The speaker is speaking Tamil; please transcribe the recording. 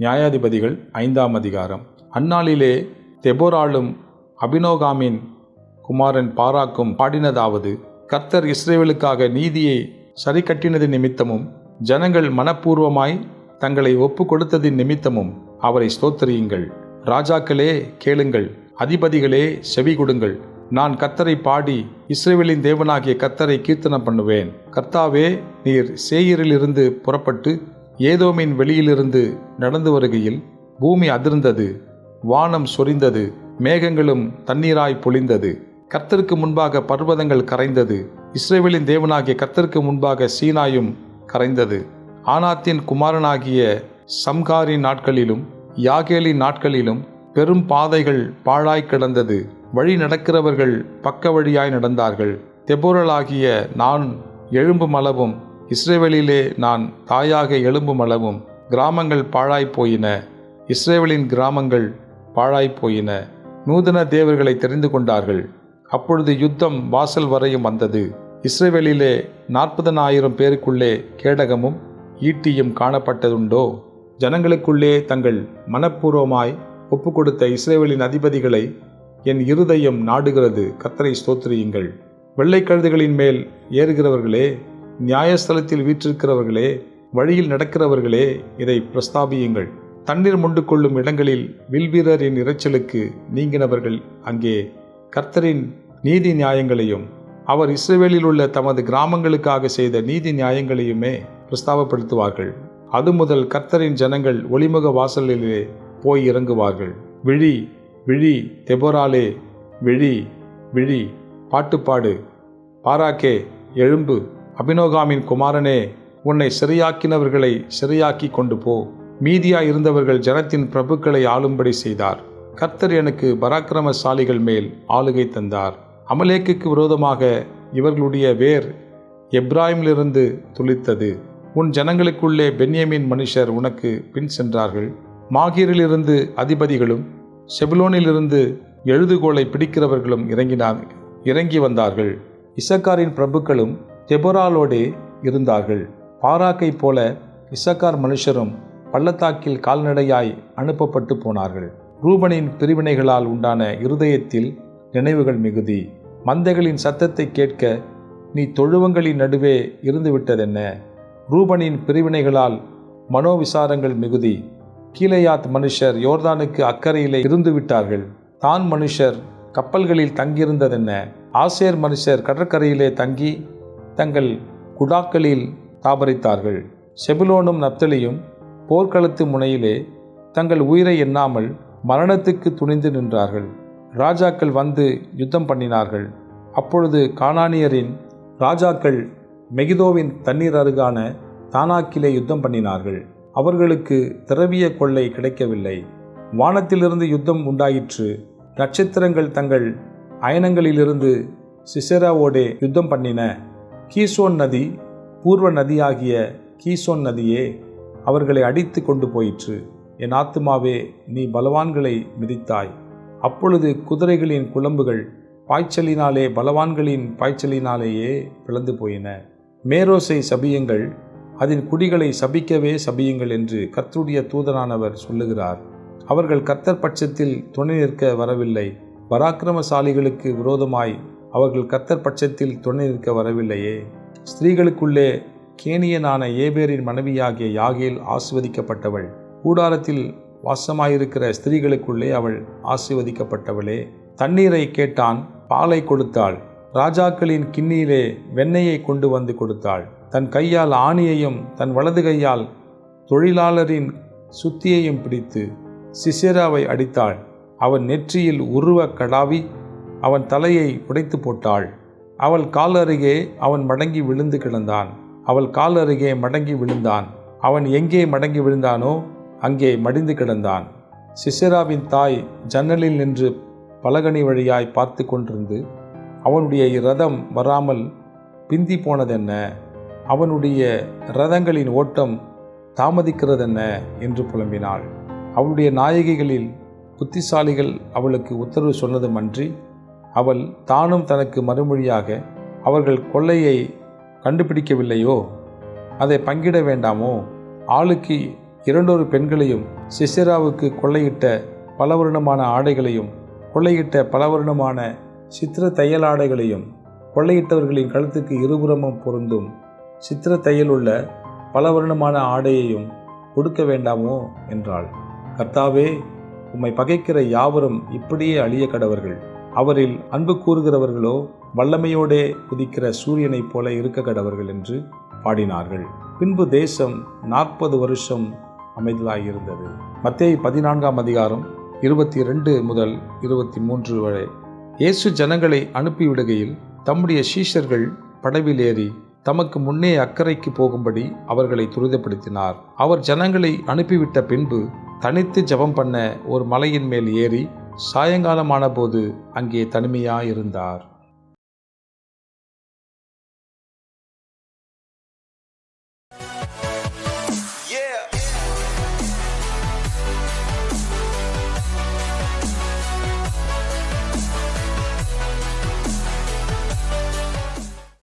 நியாயாதிபதிகள் ஐந்தாம் அதிகாரம். அந்நாளிலே தெபோராளும் அபினோகாமின் குமாரன் பாராக்கும் பாடினதாவது கர்த்தர் இஸ்ரேவேலுக்காக நீதியை சரிக்கட்டினது நிமித்தமும் ஜனங்கள் மனப்பூர்வமாய் தங்களை ஒப்பு கொடுத்ததின் நிமித்தமும் அவரை ஸ்தோத்தரியுங்கள். ராஜாக்களே கேளுங்கள். அதிபதிகளே செவி கொடுங்கள். நான் கத்தரை பாடி இஸ்ரேவேலின் தேவனாகிய கத்தரை கீர்த்தனம் பண்ணுவேன். கர்த்தாவே நீர் சேயரிலிருந்து புறப்பட்டு ஏதோமின் வெளியிலிருந்து நடந்து வருகையில் பூமி அதிர்ந்தது வானம் சொரிந்தது மேகங்களும் தண்ணீராய் பொழிந்தது. கர்த்தருக்கு முன்பாக பர்வதங்கள் கரைந்தது இஸ்ரேவேலின் தேவனாகிய கர்த்தருக்கு முன்பாக சீனாயும் கரைந்தது. ஆனாத்தின் குமாரனாகிய சம்காரின் நாட்களிலும் யாகேலின் நாட்களிலும் பெரும் பாதைகள் பாழாய் கிடந்தது. வழி நடக்கிறவர்கள் பக்க வழியாய் நடந்தார்கள். தெபோரலாகிய நான் எழும்பும் அளவும் இஸ்ரேவேலிலே நான் தாயாக எழும்பும் அளவும் கிராமங்கள் பாழாய் போயின. இஸ்ரேவேலின் கிராமங்கள் பாழாய் போயின. நூதன தேவர்களை தெரிந்து கொண்டார்கள். அப்பொழுது யுத்தம் வாசல் வரையும் வந்தது. இஸ்ரேவேலிலே நாற்பதனாயிரம் பேருக்குள்ளே கேடகமும் ஈட்டியும் காணப்பட்டதுண்டோ? ஜனங்களுக்குள்ளே தங்கள் மனப்பூர்வமாய் ஒப்புக்கொடுத்த இஸ்ரேவேலின் அதிபதிகளை என் இருதயம் நாடுகிறது. கத்தரை ஸ்தோத்திரியுங்கள். வெள்ளைக்கழுதுகளின் மேல் ஏறுகிறவர்களே நியாயஸ்தலத்தில் வீற்றிருக்கிறவர்களே வழியில் நடக்கிறவர்களே இதை பிரஸ்தாபியுங்கள். தண்ணீர் மொண்டு கொள்ளும் இடங்களில் வில்வீரரின் இரைச்சலுக்கு நீங்கினவர்கள் அங்கே கர்த்தரின் நீதி நியாயங்களையும் அவர் இஸ்ரேவேலில் உள்ள தமது கிராமங்களுக்காக செய்த நீதி நியாயங்களையுமே பிரஸ்தாபப்படுத்துவார்கள். அது முதல் கர்த்தரின் ஜனங்கள் ஒளிமுக வாசலிலே போய் இறங்குவார்கள். விழி விழி தெபோராலே விழி விழி பாட்டுப்பாடு. பாராக்கே எழும்பு. அபினோகாமின் குமாரனே உன்னை சிறையாக்கினவர்களை சிறையாக்கி கொண்டு போ. மீதியா இருந்தவர்கள் ஜனத்தின் பிரபுக்களை ஆளும்படி செய்தார். கர்த்தர் எனக்கு பராக்கிரமசாலிகள் மேல் ஆளுகை தந்தார். அமலேக்குக்கு விரோதமாக இவர்களுடைய வேர் எப்ராஹிமிலிருந்து துளித்தது. உன் ஜனங்களுக்குள்ளே பென்யமின் மனுஷர் உனக்கு பின் சென்றார்கள். மாகீரிலிருந்து அதிபதிகளும் செபுலோனிலிருந்து எழுதுகோலை பிடிக்கிறவர்களும் இறங்கினார் இறங்கி வந்தார்கள். இசக்காரின் பிரபுக்களும் தெபொராலோடே இருந்தார்கள். பாராக்கை போல இசக்கார் மனுஷரும் பள்ளத்தாக்கில் கால்நடையாய் அனுப்பப்பட்டு போனார்கள். ரூபனின் பிரிவினைகளால் உண்டான இருதயத்தில் நினைவுகள் மிகுதி. மந்தைகளின் சத்தத்தை கேட்க நீ தொழுவங்களின் நடுவே இருந்துவிட்டதென்ன? ரூபனின் பிரிவினைகளால் மனோவிசாரங்கள் மிகுதி. கீழையாத் மனுஷர் யோர்தானுக்கு அக்கறையிலே இருந்து விட்டார்கள் தான் மனுஷர் கப்பல்களில் தங்கியிருந்ததென்ன? ஆசேர் மனுஷர் கடற்கரையிலே தங்கி தங்கள் குடாக்களில் தாபரித்தார்கள். செபுலோனும் நப்தலியும் போர்க்களத்து முனையிலே தங்கள் உயிரை எண்ணாமல் மரணத்துக்கு துணிந்து நின்றார்கள். ராஜாக்கள் வந்து யுத்தம் பண்ணினார்கள். அப்பொழுது கானானியரின் ராஜாக்கள் மெகிதோவின் தண்ணீர் அருகான தானாக்கிலே யுத்தம் பண்ணினார்கள். அவர்களுக்கு திரவிய கொள்ளை கிடைக்கவில்லை. வானத்திலிருந்து யுத்தம் உண்டாயிற்று. நட்சத்திரங்கள் தங்கள் அயனங்களிலிருந்து சிசெராவோடே யுத்தம் பண்ணின. கீசோன் நதி பூர்வ நதியாகிய கீசோன் நதியே அவர்களை அடித்து கொண்டு போயிற்று. என் ஆத்துமாவே நீ பலவான்களை மிதித்தாய். அப்பொழுது குதிரைகளின் குழம்புகள் பாய்ச்சலினாலே பலவான்களின் பாய்ச்சலினாலேயே பிளந்து போயின. மேரோசை சபியுங்கள் அதன் குடிகளை சபிக்கவே சபியுங்கள் என்று கர்த்தருடைய தூதனானவர் சொல்லுகிறார். அவர்கள் கர்த்தர் பட்சத்தில் துணை நிற்க வரவில்லை. பராக்கிரமசாலிகளுக்கு விரோதமாய் அவர்கள் கத்தர் பட்சத்தில் துணை நிற்க வரவில்லையே. ஸ்திரீகளுக்குள்ளே கேனியனான ஏபேரின் மனைவியாகிய யாகேல் ஆசிர்வதிக்கப்பட்டவள். கூடாரத்தில் வாசமாயிருக்கிற ஸ்திரீகளுக்குள்ளே அவள் ஆசிர்வதிக்கப்பட்டவளே. தண்ணீரை கேட்டான் பாலை கொடுத்தாள். ராஜாக்களின் கிண்ணியிலே வெண்ணெயை கொண்டு வந்து கொடுத்தாள். தன் கையால் ஆணியையும் தன் வலது கையால் தொழிலாளரின் சுத்தியையும் பிடித்து சிசேராவை அடித்தாள். அவன் நெற்றியில் உருவ கடாவி அவன் தலையை உடைத்து போட்டாள். அவள் கால் அருகே அவன் மடங்கி விழுந்து கிடந்தான். அவள் கால் அருகே மடங்கி விழுந்தான். அவன் எங்கே மடங்கி விழுந்தானோ அங்கே மடிந்து கிடந்தான். சிசேராவின் தாய் ஜன்னலில் நின்று பலகனி வழியாய் பார்த்து கொண்டிருந்து அவனுடைய ரதம் வராமல் பிந்தி போனதென்ன? அவனுடைய ரதங்களின் ஓட்டம் தாமதிக்கிறதென்ன? என்று புலம்பினாள். அவளுடைய நாயகிகளில் புத்திசாலிகள் அவளுக்கு உத்தரவு சொன்னதுமன்றி அவள் தானும் தனக்கு மறுமொழியாக அவர்கள் கொள்ளையை கண்டுபிடிக்கவில்லையோ? அதை பங்கிட வேண்டாமோ? ஆளுக்கு இரண்டொரு பெண்களையும் சிசிராவுக்கு கொள்ளையிட்ட பல வருடமான ஆடைகளையும் கொள்ளையிட்ட பல வருடமான சித்திர தையல் ஆடைகளையும் கொள்ளையிட்டவர்களின் கழுத்துக்கு இருபுறமும் பொருந்தும் சித்திர தையல் உள்ள பல வருடமான ஆடையையும் கொடுக்க வேண்டாமோ? என்றாள். கர்த்தாவே உம்மை பகைக்கிற யாவரும் இப்படியே அழிய கடவர்கள். அவரில் அன்பு கூறுகிறவர்களோ வல்லமையோடே குதிக்கிற சூரியனைப் போல இருக்க கடவர்கள் என்று பாடினார்கள். பின்பு தேசம் நாற்பது வருஷம் அமைதலாயிருந்தது. மத்தேயு பதினான்காம் அதிகாரம் இருபத்தி ரெண்டு முதல் இருபத்தி மூன்று வரை இயேசு ஜனங்களை அனுப்பிவிடுகையில் தம்முடைய சீஷர்கள் படவில் ஏறி தமக்கு முன்னே அக்கறைக்கு போகும்படி அவர்களை துரிதப்படுத்தினார். அவர் ஜனங்களை அனுப்பிவிட்ட பின்பு தனித்து ஜெபம் பண்ண ஒரு மலையின் மேல் ஏறி சாயங்காலமானபோது அங்கே தனிமையாயிருந்தார்.